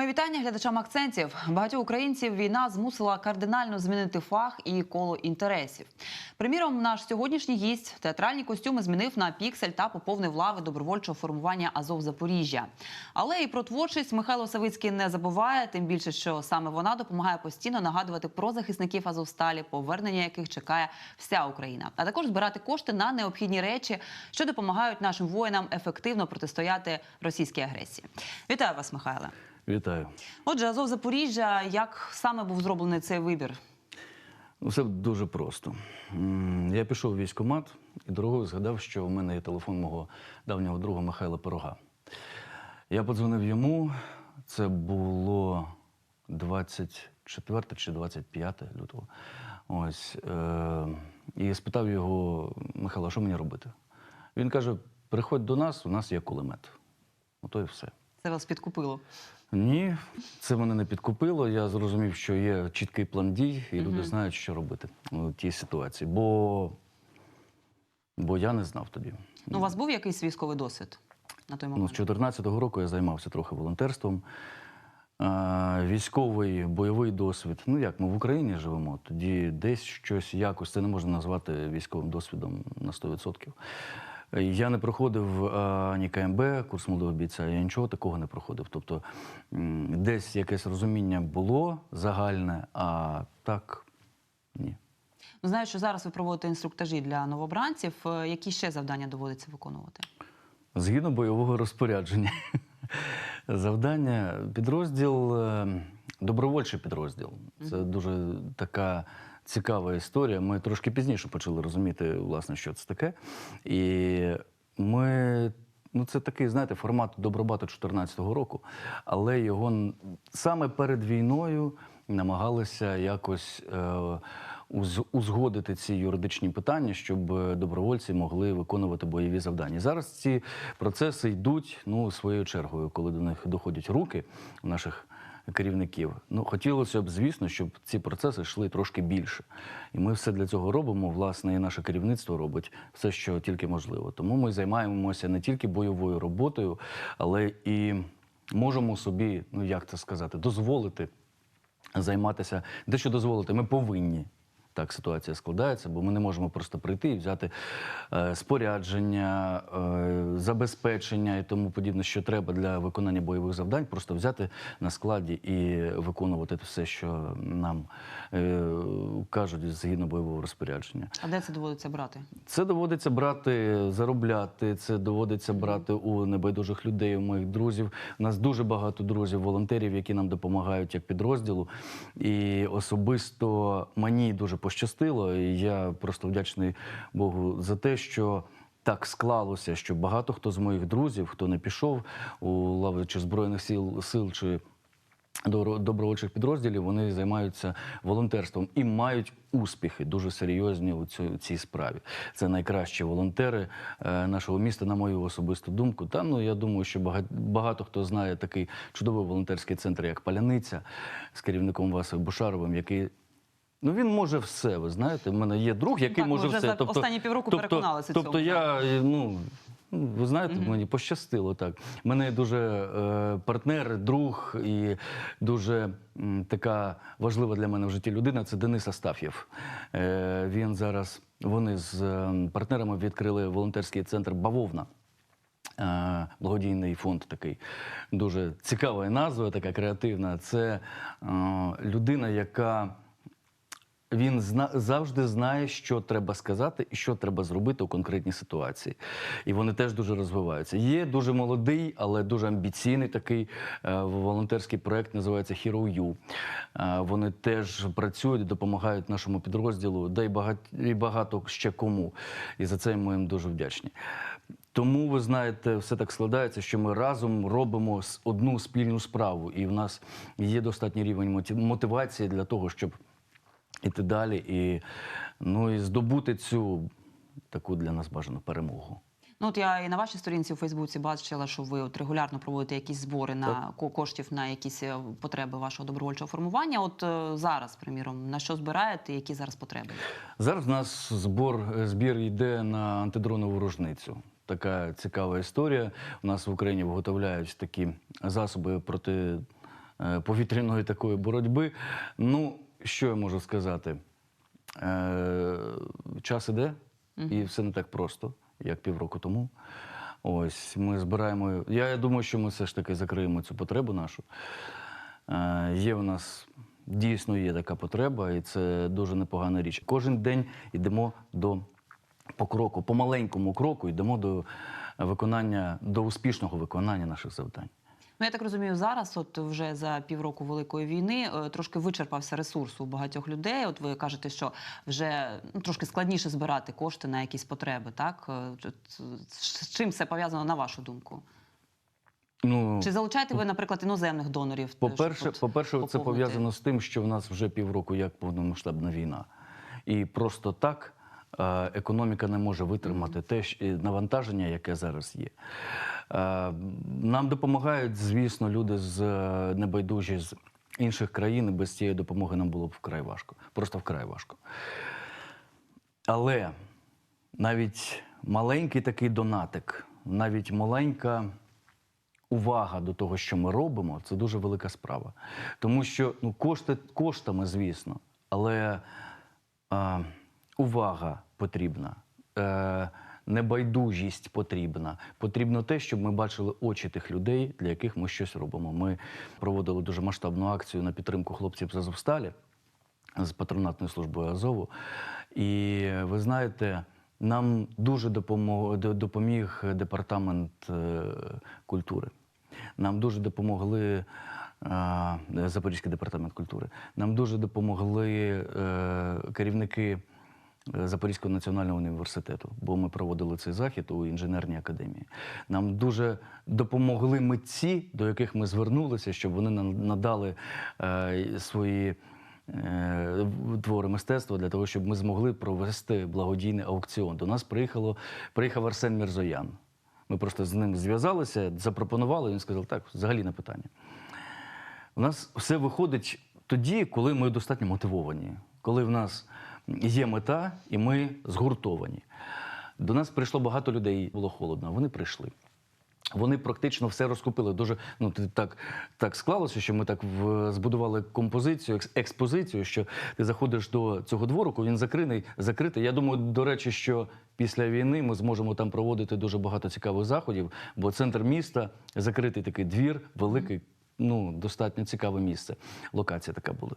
Мої вітання глядачам акцентів. Багатьох українців війна змусила кардинально змінити фах і коло інтересів. Приміром, наш сьогоднішній гість театральні костюми змінив на піксель та поповнив лави добровольчого формування Азов Запоріжжя. Але і про творчість Михайло Савицький не забуває, тим більше, що саме вона допомагає постійно нагадувати про захисників Азовсталі, повернення яких чекає вся Україна, а також збирати кошти на необхідні речі, що допомагають нашим воїнам ефективно протистояти російській агресії. Вітаю вас, Михайле. Вітаю. Отже, Азов Запоріжжя, як саме був зроблений цей вибір? Ну, Все дуже просто. Я пішов у військкомат і дорогою згадав, що в мене є телефон мого давнього друга Михайла Пирога. Я подзвонив йому. Це було 24 чи 25 лютого. Ось. Е- і спитав його, Михайло, що мені робити? Він каже: приходь до нас, у нас є кулемет. Ото і все. Це вас підкупило. Ні, це мене не підкупило. Я зрозумів, що є чіткий план дій, і люди знають, що робити у тій ситуації. Бо, бо я не знав тоді. Ну, у вас був якийсь військовий досвід на той момент? Ну, з момент? 2014 року я займався трохи волонтерством. А, військовий бойовий досвід. Ну як ми в Україні живемо, тоді десь щось якось це не можна назвати військовим досвідом на 100%. Я не проходив а, ні КМБ, курс молодого бійця, я нічого такого не проходив. Тобто десь якесь розуміння було загальне, а так ні. Ну, знаю, що зараз ви проводите інструктажі для новобранців. Е, Які ще завдання доводиться виконувати? Згідно бойового розпорядження. Завдання підрозділ, е, добровольчий підрозділ. Це дуже така цікава історія. Ми трошки пізніше почали розуміти, власне, що це таке. І ми. Ну, це такий, знаєте, формат Добробату 2014 року, але його саме перед війною намагалися якось е, узгодити ці юридичні питання, щоб добровольці могли виконувати бойові завдання. Зараз ці процеси йдуть ну, своєю чергою, коли до них доходять руки наших керівників. Ну, хотілося б, звісно, щоб ці процеси йшли трошки більше. І ми все для цього робимо. Власне, і наше керівництво робить все, що тільки можливо. Тому ми займаємося не тільки бойовою роботою, але і можемо собі, ну як це сказати, дозволити займатися. Дещо дозволити, ми повинні. Так ситуація складається, бо ми не можемо просто прийти і взяти е, спорядження, е, забезпечення і тому подібне, що треба для виконання бойових завдань, просто взяти на складі і виконувати все, що нам е, кажуть згідно бойового розпорядження. А де це доводиться брати? Це доводиться брати, заробляти. Це доводиться брати у небайдужих людей, у моїх друзів. У нас дуже багато друзів, волонтерів, які нам допомагають як підрозділу. І особисто мені дуже пощастило. І я просто вдячний Богу за те, що. Так склалося, що багато хто з моїх друзів, хто не пішов у лави чи збройних сил сил чи добро- добровольчих підрозділів, вони займаються волонтерством і мають успіхи дуже серйозні у цю- цій справі. Це найкращі волонтери е, нашого міста, на мою особисту думку. Та ну я думаю, що багато, багато хто знає такий чудовий волонтерський центр, як Паляниця, з керівником Васою Бушаровим, який. Ну він може все. Ви знаєте, в мене є друг, який Так, ми може вже все. за останні півроку переконалися Тобто, цьому, я е, ну. Ви знаєте, мені пощастило так. Мене дуже е, партнер, друг і дуже м, така важлива для мене в житті людина це Денис Астаф'єв. Е, він зараз, вони з е, партнерами відкрили волонтерський центр Бавовна. Е, Благодійний фонд такий дуже цікава назва, така креативна. Це е, людина, яка він зна завжди знає, що треба сказати і що треба зробити у конкретній ситуації. І вони теж дуже розвиваються. Є дуже молодий, але дуже амбіційний такий е, волонтерський проект, називається Hero U. Е, вони теж працюють, допомагають нашому підрозділу, да й багато, і багато ще кому. І за це ми їм дуже вдячні. Тому ви знаєте, все так складається, що ми разом робимо одну спільну справу, і в нас є достатній рівень мотив- мотивації для того, щоб іти далі і, ну, і здобути цю таку для нас бажану перемогу. Ну от я і на вашій сторінці у Фейсбуці бачила, що ви от регулярно проводите якісь збори на ко- коштів на якісь е, потреби вашого добровольчого формування. От е, зараз, приміром, на що збираєте, які зараз потреби? Зараз у нас збор, збір йде на антидронову рушницю. Така цікава історія. У нас в Україні виготовляють такі засоби проти е, повітряної такої боротьби. Ну, що я можу сказати? Е, час іде, і все не так просто, як півроку тому. Ось ми збираємо. Я думаю, що ми все ж таки закриємо цю потребу нашу. Е, є у нас дійсно є така потреба, і це дуже непогана річ. Кожен день йдемо до по кроку, по маленькому кроку йдемо до виконання, до успішного виконання наших завдань. Ну, я так розумію, зараз, от вже за півроку великої війни, е, трошки вичерпався ресурс у багатьох людей. От ви кажете, що вже ну, трошки складніше збирати кошти на якісь потреби. Так Е, з чим це пов'язано на вашу думку? Ну, Чи залучаєте ви, наприклад, іноземних донорів? е, По-перше, щоб по-перше, це пов'язано з тим, що в нас вже півроку як повномасштабна війна. І просто так економіка не може витримати те навантаження, яке зараз є. Нам допомагають, звісно, люди з е, небайдужі з інших країн. і Без цієї допомоги нам було б вкрай важко. Просто вкрай важко. Але навіть маленький такий донатик, навіть маленька увага до того, що ми робимо, це дуже велика справа. Тому що ну, кошти коштами, звісно, але е, увага потрібна. Е, Небайдужість потрібна. Потрібно те, щоб ми бачили очі тих людей, для яких ми щось робимо. Ми проводили дуже масштабну акцію на підтримку хлопців з Азовсталі з патронатною службою Азову. І ви знаєте, нам дуже допоміг департамент е, культури. Нам дуже допомогли. е, Запорізький департамент культури. Нам дуже допомогли е, керівники Запорізького національного університету, бо ми проводили цей захід у інженерній академії. Нам дуже допомогли митці, до яких ми звернулися, щоб вони надали е, свої е, твори мистецтва для того, щоб ми змогли провести благодійний аукціон. До нас приїхало, приїхав Арсен Мірзоян. Ми просто з ним зв'язалися, запропонували, він сказав, так, взагалі не питання. У нас все виходить тоді, коли ми достатньо мотивовані, коли в нас є мета і ми згуртовані. До нас прийшло багато людей, було холодно, вони прийшли. Вони практично все розкупили. Дуже ну так, так склалося, що ми так в, збудували композицію, екс- експозицію, що ти заходиш до цього дворику, він закритий, закритий. Я думаю, до речі, що після війни ми зможемо там проводити дуже багато цікавих заходів, бо центр міста закритий такий двір, великий. Ну, достатньо цікаве місце. Локація така була.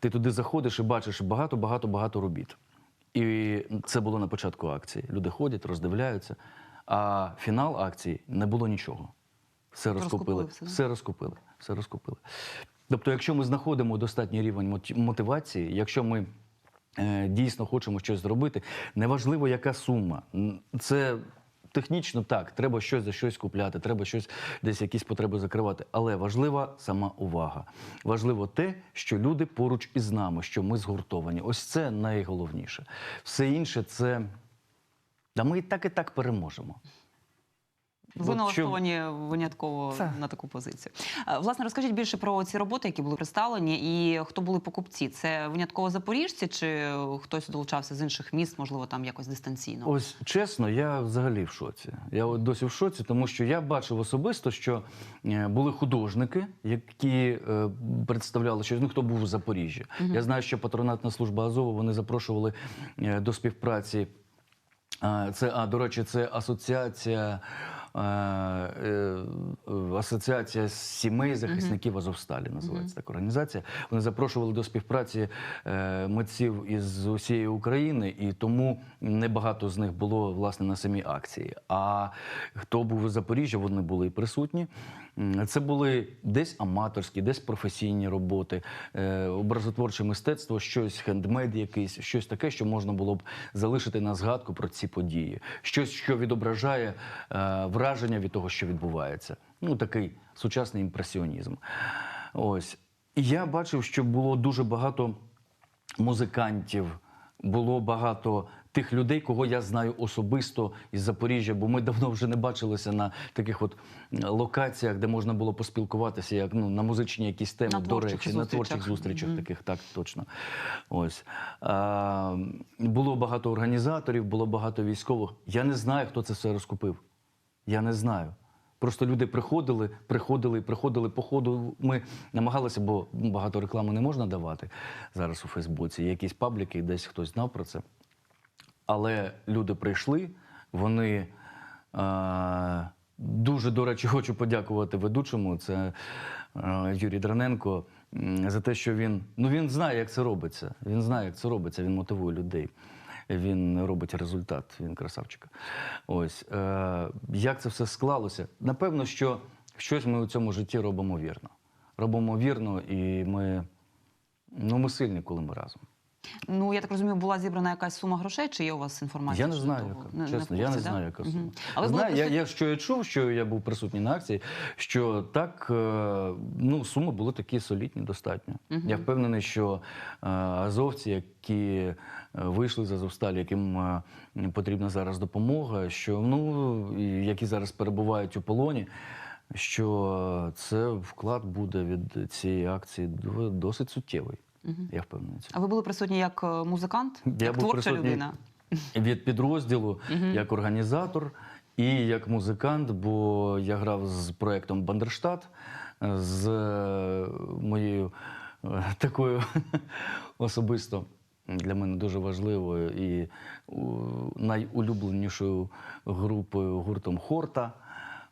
Ти туди заходиш і бачиш багато, багато, багато робіт. І це було на початку акції. Люди ходять, роздивляються. А фінал акції не було нічого. Все Розкупили розкупили. все, розкупили. Все розкупили. Тобто, якщо ми знаходимо достатній рівень мотивації, якщо ми е, дійсно хочемо щось зробити, неважливо, яка сума. Це технічно так, треба щось за щось купляти, треба щось десь якісь потреби закривати. Але важлива сама увага. Важливо те, що люди поруч із нами, що ми згуртовані. Ось це найголовніше. Все інше це. Да ми і так і так переможемо. Ви От що- налаштовані винятково Це. на таку позицію. Е, Власне, розкажіть більше про ці роботи, які були представлені, і хто були покупці? Це винятково запоріжці, чи хтось долучався з інших міст, можливо, там якось дистанційно? Ось чесно, я взагалі в шоці. Я от досі в шоці, тому що я бачив особисто, що е, були художники, які е, представляли щось. Ну хто був у Запоріжжі. Я знаю, що патронатна служба Азову вони запрошували до співпраці. Це, а, до речі, це асоціація. Е, е, Асоціація сімей захисників Азовсталі називається така організація. Вони запрошували до співпраці е, митців із усієї України, і тому небагато з них було власне на самій акції. А хто був у Запоріжжі, вони були і присутні. Це були десь аматорські, десь професійні роботи, е, образотворче мистецтво, щось хендмейд якийсь, щось таке, що можна було б залишити на згадку про ці події. Щось, що відображає е, враження від того, що відбувається. Ну, такий сучасний імпресіонізм. Ось. Я бачив, що було дуже багато музикантів, було багато тих людей, кого я знаю особисто із Запоріжжя, бо ми давно вже не бачилися на таких от локаціях, де можна було поспілкуватися, як ну на музичні якісь теми, На до речі, на творчих зустрічах Мгм. таких, так точно. Ось а, було багато організаторів, було багато військових. Я не знаю, хто це все розкупив. Я не знаю. Просто люди приходили, приходили, приходили по ходу. Ми намагалися, бо багато реклами не можна давати зараз у Фейсбуці. Якісь пабліки, десь хтось знав про це. Але люди прийшли, вони е, дуже, до речі, хочу подякувати ведучому. Це е, Юрій Драненко, за те, що він ну він знає, як це робиться. Він знає, як це робиться. Він мотивує людей. Він робить результат, він красавчик. Ось е, як це все склалося? Напевно, що щось ми у цьому житті робимо вірно. Робимо вірно, і ми, ну, ми сильні, коли ми разом. Ну я так розумію, була зібрана якась сума грошей, чи є у вас інформація? Я не знаю, того? яка. Не- Чесно, в я не да? знаю, яка сума. Мгм. А ви були Знаю, я, що я чув, що я був присутній на акції, що так е, ну, суми були такі солідні, достатньо. Я впевнений, що е, азовці, які е, вийшли з Азовсталі, яким потрібна зараз допомога, що ну, які зараз перебувають у полоні. Що це вклад буде від цієї акції до- досить суттєвий. Я впевнений. А ви були присутні як е, музикант, Я як був творча людина? від підрозділу як організатор і як музикант, бо я грав з проєктом Бандерштат з е, моєю е, такою особисто для мене дуже важливою і найулюбленішою групою гуртом Хорта.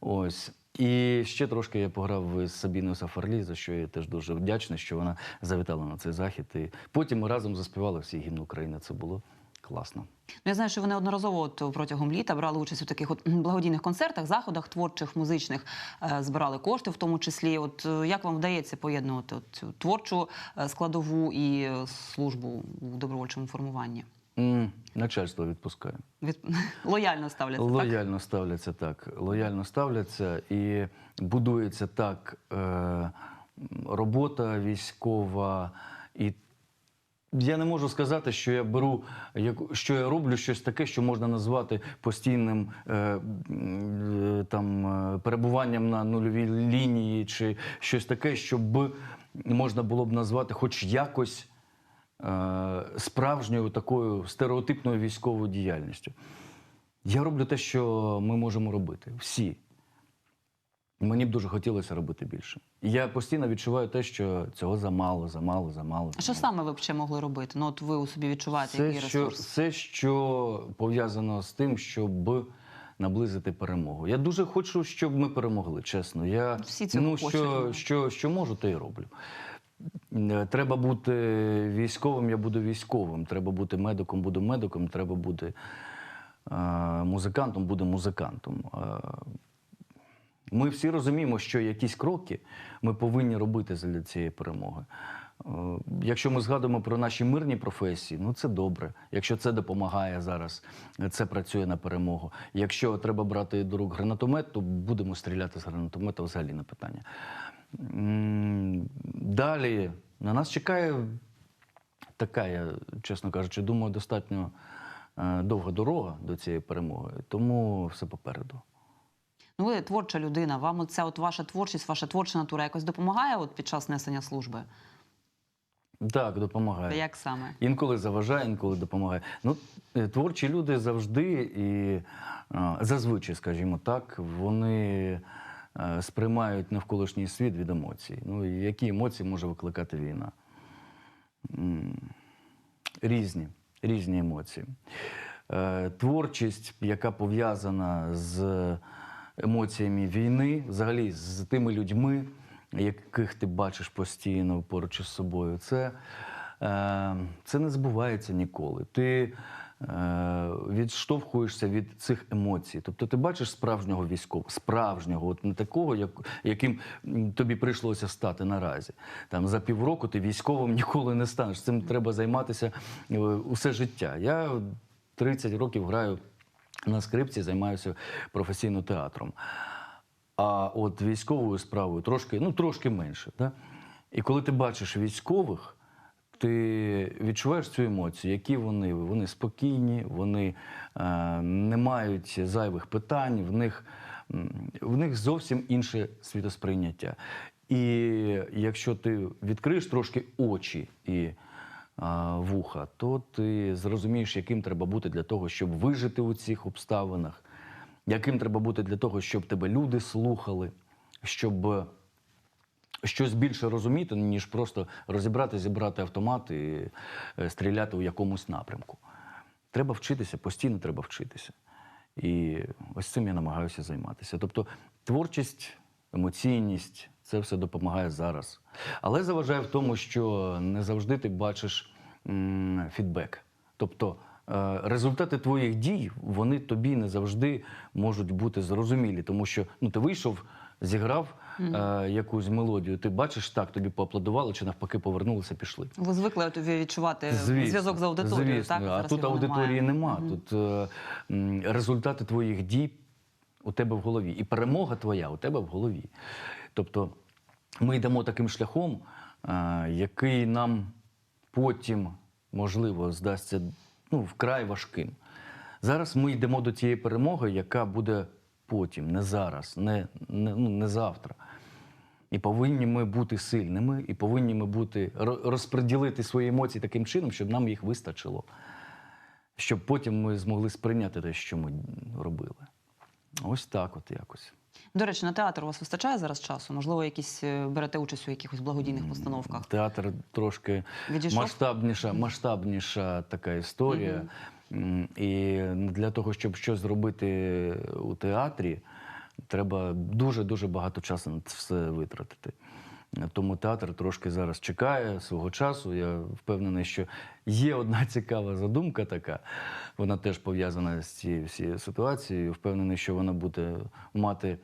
Ось. І ще трошки я пограв з Сабіною Сафарлі, за що я теж дуже вдячний, що вона завітала на цей захід. І потім ми разом заспівали всі гімн України. Це було класно. Ну, я знаю, що ви неодноразово от протягом літа брали участь у таких от благодійних концертах, заходах творчих, музичних, е, збирали кошти, в тому числі. От е, як вам вдається поєднувати от цю творчу е, складову і службу у добровольчому формуванні? М, Начальство відпускає. Від... Лояльно ставляться, так? Лояльно ставляться так. Лояльно ставляться і будується так е, робота військова. І я не можу сказати, що я беру, як- що я роблю щось таке, що можна назвати постійним е, е, там, е, перебуванням на нульовій лінії, чи щось таке, щоб можна було б назвати хоч якось справжньою такою стереотипною військовою діяльністю. Я роблю те, що ми можемо робити. Всі. Мені б дуже хотілося робити більше. Я постійно відчуваю те, що цього замало, замало, замало. А що саме ви б ще могли робити? Ну от ви у собі відчуваєте Це який що, ресурс? все, що пов'язано з тим, щоб наблизити перемогу. Я дуже хочу, щоб ми перемогли, чесно. Я Всі цього ну, що, що, що можу, те й роблю. Е, Треба бути військовим, я буду військовим. Треба бути медиком, буду медиком. Треба бути е, музикантом, буду музикантом. Е, ми всі розуміємо, що якісь кроки ми повинні робити для цієї перемоги. Е, Якщо ми згадуємо про наші мирні професії, ну це добре. Якщо це допомагає зараз, це працює на перемогу. Якщо треба брати до рук гранатомет, то будемо стріляти з гранатомета взагалі не питання. Далі на нас чекає така, я, чесно кажучи, думаю, достатньо е, довга дорога до цієї перемоги, тому все попереду. Ну, ви творча людина. Вам оця от ваша творчість, ваша творча натура якось допомагає от під час несення служби? Так, допомагає. Як саме? Інколи заважає, інколи допомагає. Ну, е, творчі люди завжди і е, зазвичай, скажімо так, вони сприймають навколишній світ від емоцій. Ну, які емоції може викликати війна? Різні, різні емоції. Е, Творчість, яка пов'язана з емоціями війни, взагалі з тими людьми, яких ти бачиш постійно поруч із собою, це, е, це не збувається ніколи. Ти е, відштовхуєшся від цих емоцій. Тобто ти бачиш справжнього військового, справжнього, от не такого, як, яким тобі прийшлося стати наразі. Там за півроку ти військовим ніколи не станеш. Цим треба займатися е, усе життя. Я 30 років граю на скрипці, займаюся професійно театром. А от військовою справою трошки, ну трошки менше. Да? І коли ти бачиш військових, ти відчуваєш цю емоцію, які вони. Вони спокійні, вони е, не мають зайвих питань, в них, в них зовсім інше світосприйняття. І якщо ти відкриєш трошки очі і вуха, то ти зрозумієш, яким треба бути для того, щоб вижити у цих обставинах, яким треба бути для того, щоб тебе люди слухали, щоб е, щось більше розуміти, ніж просто розібрати, зібрати автомат і е, стріляти у якомусь напрямку. Треба вчитися, постійно треба вчитися. І ось цим я намагаюся займатися. Тобто творчість, емоційність це все допомагає зараз. Але заважає в тому, що не завжди ти бачиш фідбек. Тобто е, результати твоїх дій вони тобі не завжди можуть бути зрозумілі, тому що ну, ти вийшов, зіграв е, якусь мелодію, ти бачиш так, тобі поаплодували, чи навпаки повернулися, пішли. Ви звикли от відчувати Звісно, зв'язок з аудиторією. Звісно. Так? а тут аудиторії немає. нема. Тут е, результати твоїх дій у тебе в голові. І перемога твоя у тебе в голові. Тобто ми йдемо таким шляхом, е, який нам потім, можливо, здасться ну, вкрай важким. Зараз ми йдемо до тієї перемоги, яка буде потім, не зараз, не, не, ну, не завтра. І повинні ми бути сильними, і повинні ми бути розподілити свої емоції таким чином, щоб нам їх вистачило, щоб потім ми змогли сприйняти те, що ми робили. Ось так, от якось. До речі, на театр у вас вистачає зараз часу? Можливо, якісь е, берете участь у якихось благодійних постановках? Театр трошки Відійшов? масштабніша, масштабніша така історія. М, І для того, щоб щось зробити у театрі, треба дуже-дуже багато часу на це все витратити. Тому театр трошки зараз чекає свого часу. Я впевнений, що є одна цікава задумка така. Вона теж пов'язана з цією всією ситуацією. Впевнений, що вона буде мати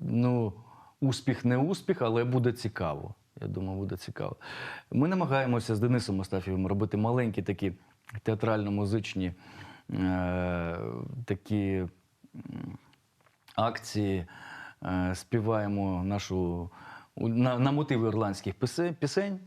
ну, успіх не успіх, але буде цікаво. Я думаю, буде цікаво. Ми намагаємося з Денисом Остафєвим робити маленькі такі театрально-музичні е, такі акції. Е, співаємо нашу на, на мотиви ірландських пісе- пісень,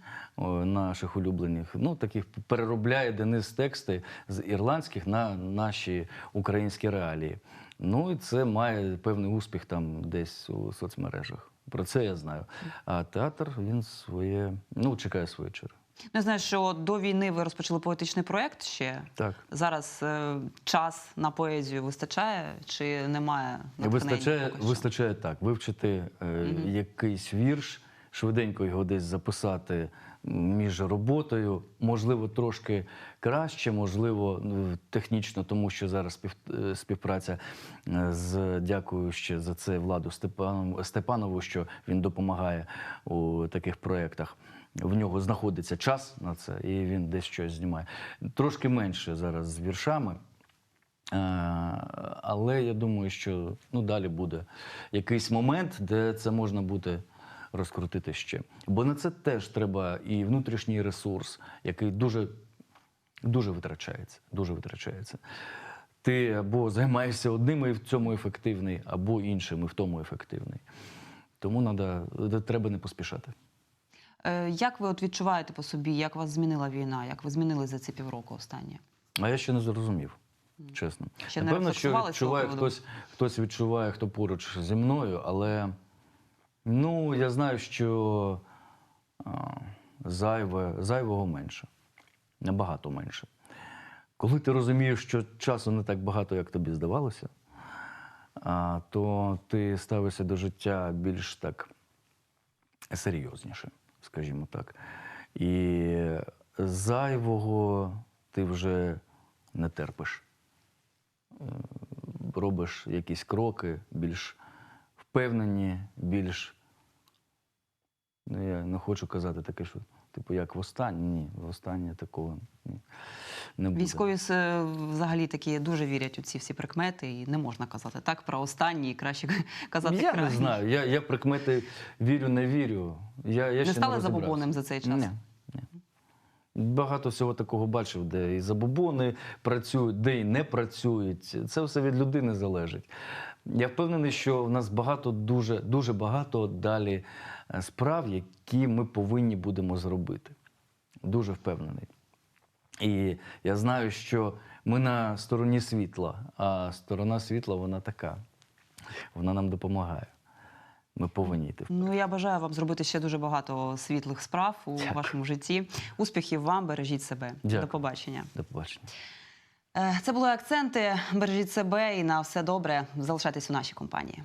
наших улюблених. Ну, таких переробляє Денис тексти з ірландських на наші українські реалії. Ну і це має певний успіх там десь у соцмережах. Про це я знаю. А театр він своє, ну, чекає своєї черги. Ну, я знаю, що до війни ви розпочали поетичний проєкт ще. Так. Зараз е, час на поезію вистачає чи немає натхнення Вистачає, поки що? вистачає так, вивчити е, якийсь вірш, швиденько його десь записати між роботою. Можливо, трошки краще, можливо, ну, технічно, тому що зараз спів, е, співпраця е, з дякую ще за це владу Степанову, Степанову, що він допомагає у таких проєктах. В нього знаходиться час на це, і він десь щось знімає. Трошки менше зараз з віршами. Е, Але я думаю, що ну, далі буде якийсь момент, де це можна буде розкрутити ще. Бо на це теж треба і внутрішній ресурс, який дуже, дуже витрачається. Дуже витрачається. Ти або займаєшся одним і в цьому ефективний, або іншим і в тому ефективний. Тому треба не поспішати. Е, Як ви от відчуваєте по собі, як вас змінила війна? Як ви змінили за ці півроку останні? А я ще не зрозумів, чесно. Ще не Напевно, що відчуває хтось, хтось відчуває, хто поруч зі мною, але ну, я знаю, що а, зайве, зайвого менше. Набагато менше. Коли ти розумієш, що часу не так багато, як тобі здавалося, а, то ти ставишся до життя більш так серйозніше, скажімо так. І зайвого ти вже не терпиш. Е, Робиш якісь кроки більш впевнені, більш. Ну, я не хочу казати таке, що, типу, як востаннє. Ні, востаннє такого ні, не буде. Військові взагалі такі дуже вірять у ці всі прикмети, і не можна казати так про останні, і краще казати Я не знаю. Я, я прикмети вірю, не вірю. Я, я Не ще стали забобонним за цей час? Ні. Багато всього такого бачив, де і забобони працюють, де і не працюють. Це все від людини залежить. Я впевнений, що в нас багато, дуже, дуже багато далі е, справ, які ми повинні будемо зробити. Дуже впевнений. І я знаю, що ми на стороні світла, а сторона світла вона така. Вона нам допомагає. Ми повинні йти вперед. Ну я бажаю вам зробити ще дуже багато світлих справ у Дякую. вашому житті. Успіхів вам, бережіть себе. Дякую. До побачення. До побачення. Е, Це були акценти. Бережіть себе і на все добре. Залишайтесь у нашій компанії.